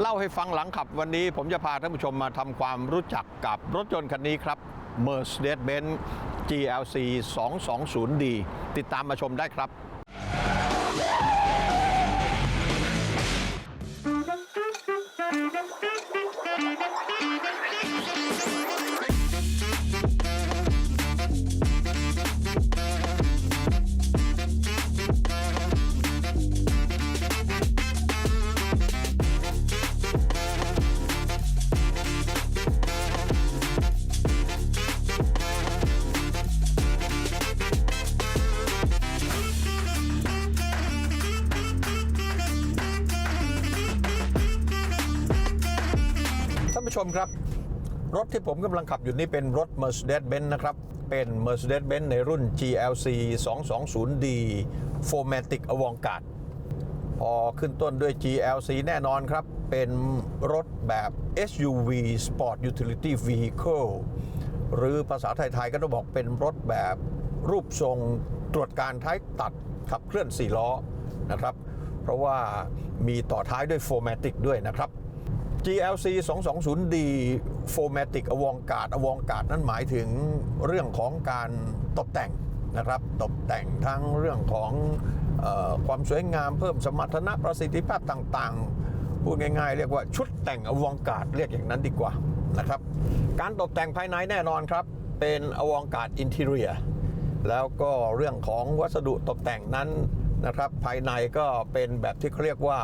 เล่าให้ฟังหลังขับวันนี้ผมจะพาท่านผู้ชมมาทำความรู้จักกับรถยนต์คันนี้ครับ Mercedes-Benz GLC 220D ติดตามมาชมได้ครับ ผู้ชมครับ รถที่ผมกำลังขับอยู่นี่เป็นรถ Mercedes-Benz นะครับ เป็น Mercedes-Benz ในรุ่น GLC 220D 4matic Avantgarde พอขึ้นต้นด้วย GLC แน่นอนครับ เป็นรถแบบ SUV Sport Utility Vehicle หรือภาษาไทยๆก็ต้องบอกเป็นรถแบบรูปทรงตรวจการท้ายตัดขับเคลื่อน 4 ล้อนะครับ เพราะว่ามีต่อท้ายด้วย 4matic ด้วยนะครับ GLC 220D 4matic Avantgarde Avantgarde นั่นหมายถึงเรื่องของการตกแต่งนะครับ ตกแต่งทั้งเรื่องของออความสวยงามเพิ่มสมรรถนะประสิทธิภาพต่างๆ พูดง่ายๆ เรียกว่าชุดแต่ง Avantgarde เรียกอย่างนั้นดีกว่านะครับ การตกแต่งภายในแน่นอนครับ เป็น Avantgarde Interior แล้วก็เรื่องของวัสดุตกแต่งนั้นนะครับ ภายในก็เป็นแบบที่เขาเรียกว่า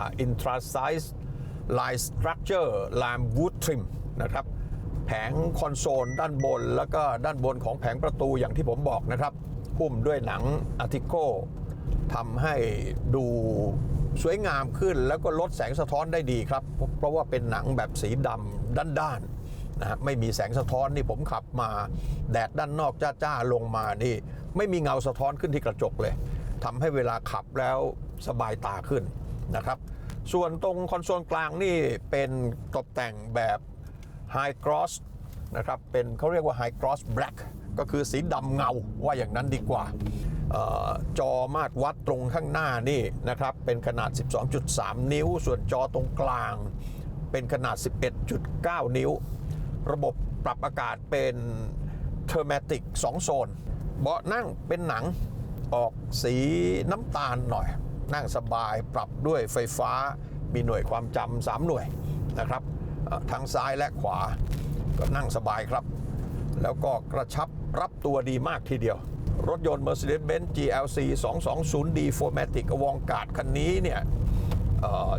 Intrasize Line Structure Lime Wood Trim นะครับแผงคอนโซลด้านบน แล้วก็ด้านบนของแผงประตูอย่างที่ผมบอกนะครับหุ้มด้วยหนังอาร์ติโกทำให้ดูสวยงามขึ้นแล้วก็ลดแสงสะท้อนได้ดีครับ เพราะว่าเป็นหนังแบบสีดำด้านๆนะฮะไม่มีแสงสะท้อนนี่ผมขับมา แดดด้านนอกจ้าๆลงมานี่ ไม่มีเงาสะท้อนขึ้นที่กระจกเลยทำให้เวลาขับแล้วสบายตาขึ้นนะครับ ส่วนตรงคอนโซลกลางนี่เป็นตกแต่งแบบ High Gloss นะครับ เป็นเขาเรียกว่า High Gloss Black ก็คือสีดำเงาว่าอย่างนั้นดีกว่าออจอมาตรวัดตรงข้างหน้านี่นะครับ เป็นขนาด 12.3 นิ้ว ส่วนจอตรงกลาง เป็นขนาด 11.9 นิ้ว ระบบปรับอากาศเป็นเทอร์ a ติก2โซน เบาะนั่งเป็นหนังออกสีน้ำตาลหน่อย นั่งสบายปรับด้วยไฟฟ้ามีหน่วยความจำา3หน่วยนะครับทั้งซ้ายและขวาก็นั่งสบายครับ แล้วก็กระชับรับตัวดีมากทีเดียว รถยนต์ Mercedes-Benz GLC 220D 4matic Avantgarde คันนี้เนี่ย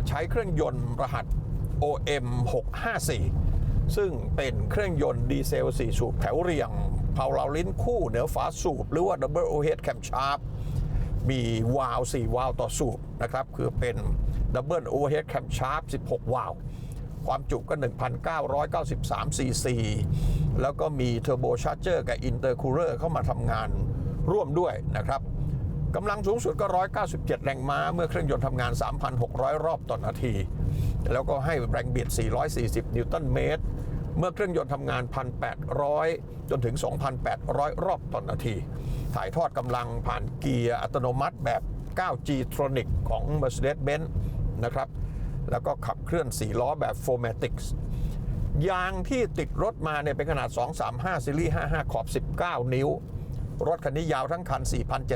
ใช้เครื่องยนต์รหัส OM 654 ซึ่งเป็นเครื่องยนต์ดีเซล 4 สูบแถวเรียงเพาเราลิ้นคู่เหนือฝาสูบ หรือว่า Double Overhead Camshaft มีวาล์ว4วาล์วต่อสูบนะครับ คือเป็น Double Overhead Camshaft 16 วาล์วความจุก็ 1,993 ซีซี แล้วก็มีเทอร์โบชาร์เจอร์กับอินเตอร์คูลเลอร์เข้ามาทำงานร่วมด้วยนะครับกำลังสูงสุดก็ 197 แรงม้า เมื่อเครื่องยนต์ทำงาน 3,600 รอบต่อนาที แล้วก็ให้แรงบิด 440 นิวตันเมตร เมื่อเครื่องยนต์ทำงาน 1,800 จนถึง 2,800 รอบต่อนาที ถ่ายทอดกำลังผ่านเกียร์อัตโนมัติแบบ 9G Tronic ของ Mercedes-Benz นะครับ แล้วก็ขับเคลื่อน 4 ล้อแบบ 4matic ยางที่ติดรถมาเนี่ยเป็นขนาด 235ซีรีส์55 ขอบ 19 นิ้ว รถคันนี้ยาวทั้งคัน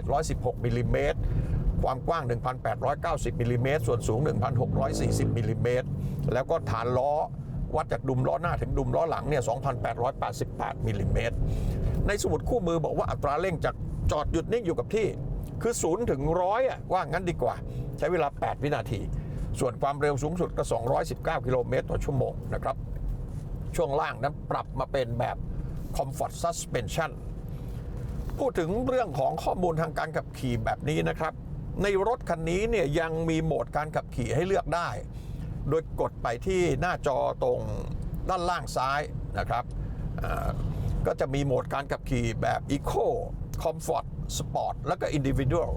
4,716มิลลิเมตรความกว้าง 1,890มิลลิเมตรส่วนสูง 1,640มิลลิเมตรแล้วก็ฐานล้อ วัดจากดุมล้อหน้าถึงดุมล้อหลังเนี่ย 2,888 มิลลิเมตร ในสมุดคู่มือบอกว่าอัตราเร่งจากจอดหยุดนิ่งอยู่กับที่ คือ 0 ถึง 100อะว่างั้นดีกว่า ใช้เวลา 8 วินาที ส่วนความเร็วสูงสุดก็ 219 กิโลเมตรต่อชั่วโมงนะครับ ช่วงล่างนั้นปรับมาเป็นแบบ Comfort Suspension พูดถึงเรื่องของข้อมูลทางการขับขี่แบบนี้นะครับ ในรถคันนี้เนี่ยยังมีโหมดการขับขี่ให้เลือกได้ โดยกดไปที่หน้าจอตรงด้านล่างซ้ายนะครับ ก็จะมีโหมดการขับขี่แบบ Eco Comfort Sport แล้วก็ Individual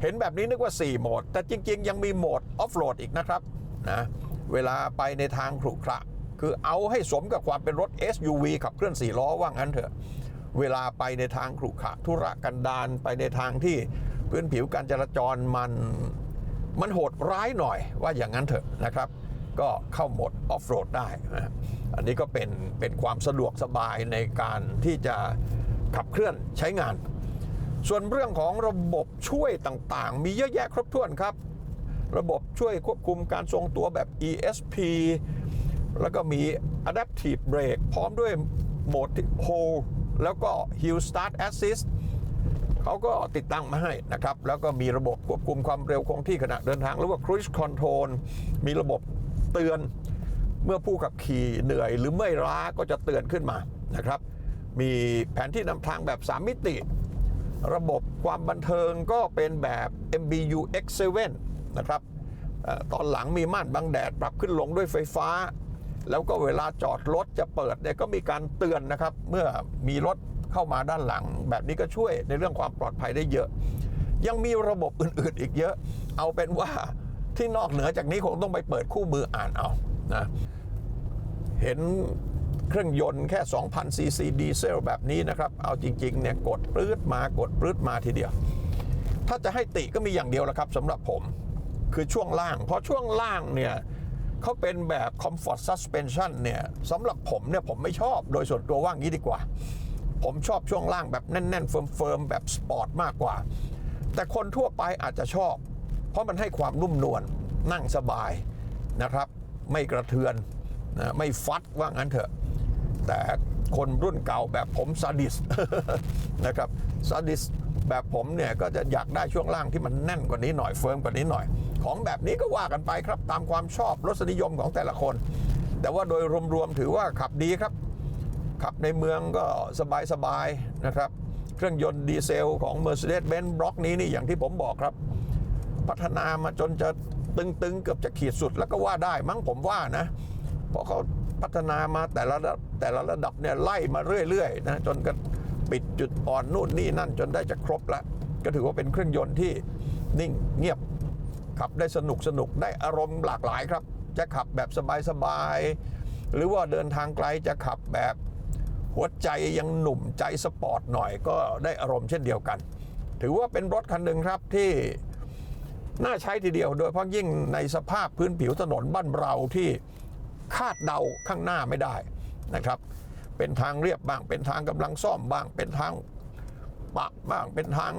เห็นแบบนี้นึกว่า 4 โหมด แต่จริง ๆ ยังมีโหมด Off-road อีกนะครับนะเวลาไปในทางขรุขระคือเอาให้สมกับความเป็นรถ SUV ขับเคลื่อน 4 ล้อว่างั้นเถอะ เวลาไปในทางขรุขระธุระกันดารไปในทางที่พื้นผิวการจราจรมัน มันโหดร้ายหน่อยว่าอย่างนั้นเถอะนะครับ ก็เข้าโหมดออฟโรดได้นะอันนี้ก็เป็นเป็นความสะดวกสบายในการที่จะขับเคลื่อนใช้งาน ส่วนเรื่องของระบบช่วยต่างๆ มีเยอะแยะครบถ้วนครับ ระบบช่วยควบคุมการทรงตัวแบบ ESP แล้วก็มี Adaptive Brake พร้อมด้วยโหมด Hold แล้วก็ Hill Start Assist เขาก็ติดตั้งมาให้นะครับ แล้วก็มีระบบควบคุมความเร็วคงที่ขณะเดินทางหรือว่า Cruise Control มีระบบเตือนเมื่อผู้ขับขี่เหนื่อยหรือเมื่อยล้าก็จะเตือนขึ้นมานะครับ มีแผนที่นำทางแบบ 3 มิติ ระบบความบันเทิงก็เป็นแบบ MBU X7 นะครับอตอนหลังมีม่านบังแดดปรับขึ้นลงด้วยไฟฟ้า แล้วก็เวลาจอดรถจะเปิดเนี่ยก็มีการเตือนนะครับ เมื่อมีรถ เข้ามาด้านหลัง แบบนี้ก็ช่วยในเรื่องความปลอดภัยได้เยอะ ยังมีระบบอื่นๆอีกเยอะ เอาเป็นว่าที่นอกเหนือจากนี้คงต้องไปเปิดคู่มืออ่านเอานะเห็นเครื่องยนต์แค่ 2,000 ซีซีดีเซลแบบนี้นะครับ เอาจริงๆเนี่ยกดปลื้ดมากดปลื้ดมาทีเดียว ถ้าจะให้ติก็มีอย่างเดียวแหละครับสำหรับผมคือช่วงล่าง เพราะช่วงล่างเนี่ยเขาเป็นแบบ Comfort Suspension เนี่ยสำหรับผมเนี่ยผมไม่ชอบโดยส่วนตัวว่างี้ดีกว่า ผมชอบช่วงล่างแบบแน่น ๆ เฟิร์มๆแบบสปอร์ตมากกว่า แต่คนทั่วไปอาจจะชอบ เพราะมันให้ความนุ่มนวลนั่งสบายนะครับ ไม่กระเทือนนะไม่ฟัดว่างั้นเถอะ แต่คนรุ่นเก่าแบบผมซาดิสนะครับซาดิสแบบผมเนี่ยก็จะอยากได้ช่วงล่างที่มันแน่นกว่านี้หน่อยเฟิร์มกว่านี้หน่อย ของแบบนี้ก็ว่ากันไปครับตามความชอบรสนิยมของแต่ละคน แต่ว่าโดยรวมๆถือว่าขับดีครับ ขับในเมืองก็สบายๆนะครับ เครื่องยนต์ดีเซลของ Mercedes-Benz บล็อกนี้นี่อย่างที่ผมบอกครับ พัฒนามาจนจะตึงๆ เกือบจะขีดสุดแล้วก็ว่าได้มั้งผมว่านะ เพราะเขาพัฒนามาแต่ละระแต่ละระดับเนี่ยไล่มาเรื่อยๆนะจนก็ปิดจุดอ่อนนู่นนี่นั่นจนได้จะครบแล้วก็ถือว่าเป็นเครื่องยนต์ที่นิ่งเงียบขับได้สนุกสนุกได้อารมณ์หลากหลายครับ จะขับแบบสบายๆหรือว่าเดินทางไกลจะขับแบบ หัวใจยังหนุ่มใจสปอร์ตหน่อยก็ได้อารมณ์เช่นเดียวกัน ถือว่าเป็นรถคันหนึ่งครับที่น่าใช้ทีเดียว โดยเฉพาะยิ่งในสภาพพื้นผิวถนนบ้านเราที่คาดเดาข้างหน้าไม่ได้นะครับ เป็นทางเรียบบ้าง เป็นทางกำลังซ่อมบ้าง เป็นทางปะบ้าง เป็นทาง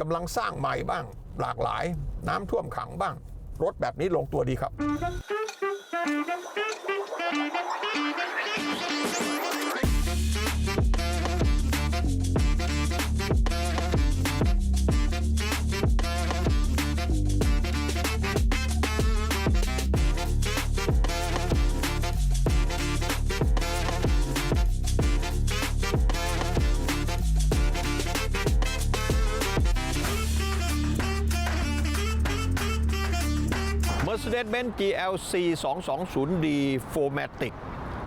กำลังสร้างใหม่บ้าง หลากหลาย น้ำท่วมขังบ้าง รถแบบนี้ลงตัวดีครับ Mercedes-Benz GLC 220D 4matic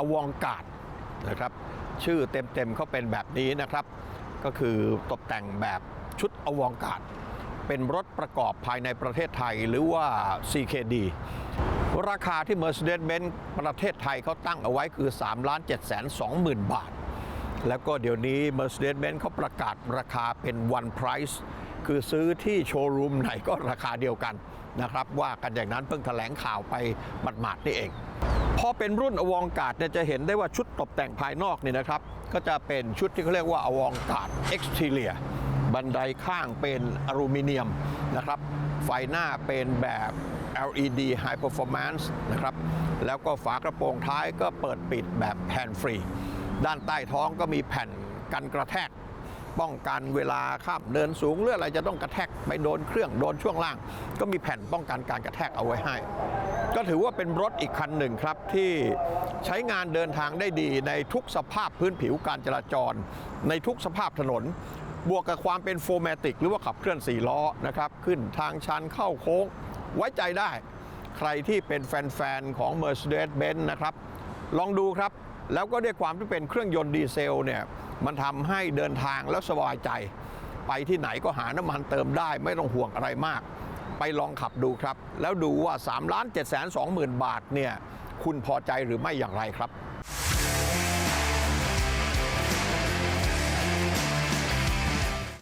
Avantgarde นะครับ ชื่อเต็มๆเขาเป็นแบบนี้นะครับ ก็คือตกแต่งแบบชุด Avantgarde เป็นรถประกอบภายในประเทศไทยหรือว่า CKD ราคาที่ Mercedes-Benz ประเทศไทยเขาตั้งเอาไว้คือ 3 7 2 0 0 0 0 บาท แล้วก็เดี๋ยวนี้ Mercedes-Benz เขาประกาศราคาเป็น one price คือซื้อที่โชว์รูมไหนก็ราคาเดียวกันนะครับ ว่ากันอย่างนั้นเพิ่งแถลงข่าวไปหมาดๆนี่เอง พอเป็นรุ่นอวองกาดเนี่ยจะเห็นได้ว่าชุดตกแต่งภายนอกนี่นะครับ ก็จะเป็นชุดที่เขาเรียกว่าอวองการ์ด exterior บันไดข้างเป็นอลูมิเนียมนะครับ ไฟหน้าเป็นแบบ LED High Performance นะครับ แล้วก็ฝากระโปรงท้ายก็เปิดปิดแบบแฮนด์ฟรี ด้านใต้ท้องก็มีแผ่นกันกระแทก ป้องกันเวลาข้ามเดินสูงหรืออะไรจะต้องกระแทกไปโดนเครื่องโดนช่วงล่าง ก็มีแผ่นป้องกันการกระแทกเอาไว้ให้ ก็ถือว่าเป็นรถอีกคันหนึ่งครับที่ใช้งานเดินทางได้ดีในทุกสภาพพื้นผิวการจราจร ในทุกสภาพถนนบวกกับความเป็นโฟร์แมติก หรือว่าขับเคลื่อน4ล้อนะครับ ขึ้นทางชันเข้าโค้ง ไว้ใจได้ ใครที่เป็นแฟน ๆ ของ Mercedes-Benz นะครับ ลองดูครับ แล้วก็ด้วยความที่เป็นเครื่องยนต์ดีเซลเนี่ยมันทำให้เดินทางแล้วสบายใจ ไปที่ไหนก็หาน้ำมันเติมได้ ไม่ต้องห่วงอะไรมาก ไปลองขับดูครับ แล้วดูว่า3 7 2 0 0 0 0 บาทเนี่ยคุณพอใจหรือไม่อย่างไรครับ